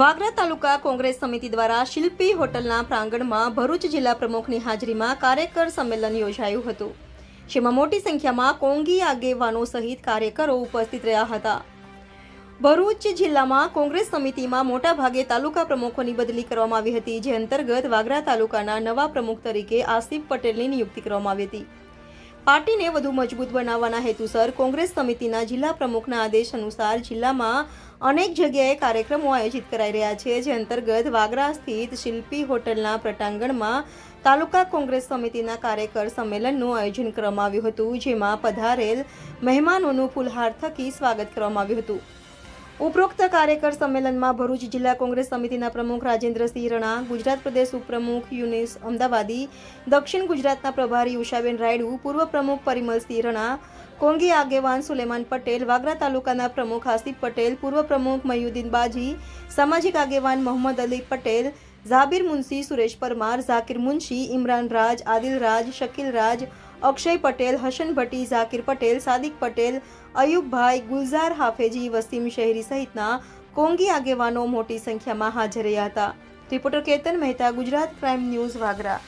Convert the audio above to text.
વાગરા તાલુકા કોંગ્રેસ સમિતિ દ્વારા શિલ્પી હોટલના પ્રાંગણમાં ભરૂચ જિલ્લા પ્રમુખની હાજરીમાં કાર્યકર સંમેલન યોજાયું હતું, જેમાં મોટી સંખ્યામાં કોંગી આગેવાનો સહિત કાર્યકરો ઉપસ્થિત રહ્યા હતા. ભરૂચ જિલ્લામાં કોંગ્રેસ સમિતિમાં મોટાભાગે તાલુકા પ્રમુખોની બદલી કરવામાં આવી હતી, જે અંતર્ગત વાગરા તાલુકાના નવા પ્રમુખ તરીકે આસિફ પટેલની નિયુક્તિ કરવામાં આવી હતી. પાર્ટીને વધુ મજબૂત બનાવવાના હેતુસર કોંગ્રેસ સમિતિના જિલ્લા પ્રમુખના આદેશ અનુસાર જિલ્લામાં અનેક જગ્યાએ કાર્યક્રમો આયોજિત કરાઈ રહ્યા છે, જે અંતર્ગત વાગરા સ્થિત શિલ્પી હોટલના પ્રટાંગણમાં તાલુકા કોંગ્રેસ સમિતિના કાર્યકર સંમેલનનું આયોજન કરવામાં આવ્યું હતું, જેમાં પધારેલ મહેમાનોનું ફૂલહાર થકી સ્વાગત કરવામાં આવ્યું હતું. ઉપરોક્ત કાર્યકર સંમેલનમાં ભરૂચ જિલ્લા કોંગ્રેસ સમિતિના પ્રમુખ રાજેન્દ્રસિંહ રણા, ગુજરાત પ્રદેશ ઉપપ્રમુખ યુનિસ અમદાવાદી, દક્ષિણ ગુજરાતના પ્રભારી ઉષાબેન રાયડુ, પૂર્વ પ્રમુખ પરિમલસિંહ રણા, કોંગી આગેવાન સુલેમાન પટેલ, વાગરા તાલુકાના પ્રમુખ આસિફ પટેલ, પૂર્વ પ્રમુખ મયુદ્દીન બાજી, સામાજિક આગેવાન મોહમ્મદ અલી પટેલ, ઝાબીર મુનશી સુરેશ પરમાર, ઝાકિર મુનશી, ઇમરાન રાજ, આદિલ રાજ, શકીલ રાજ અક્ષય પટેલ હસન ભટ્ટી, ઝાકિર પટેલ, સાદિક પટેલ, અયુબભાઈ, ગુલઝાર હાફેજી, વસીમ શહેરી સહિતના કોંગી આગેવાનો મોટી સંખ્યામાં હાજર રહ્યા હતા. Reporter Ketan Mehta, Gujarat crime news Vagra.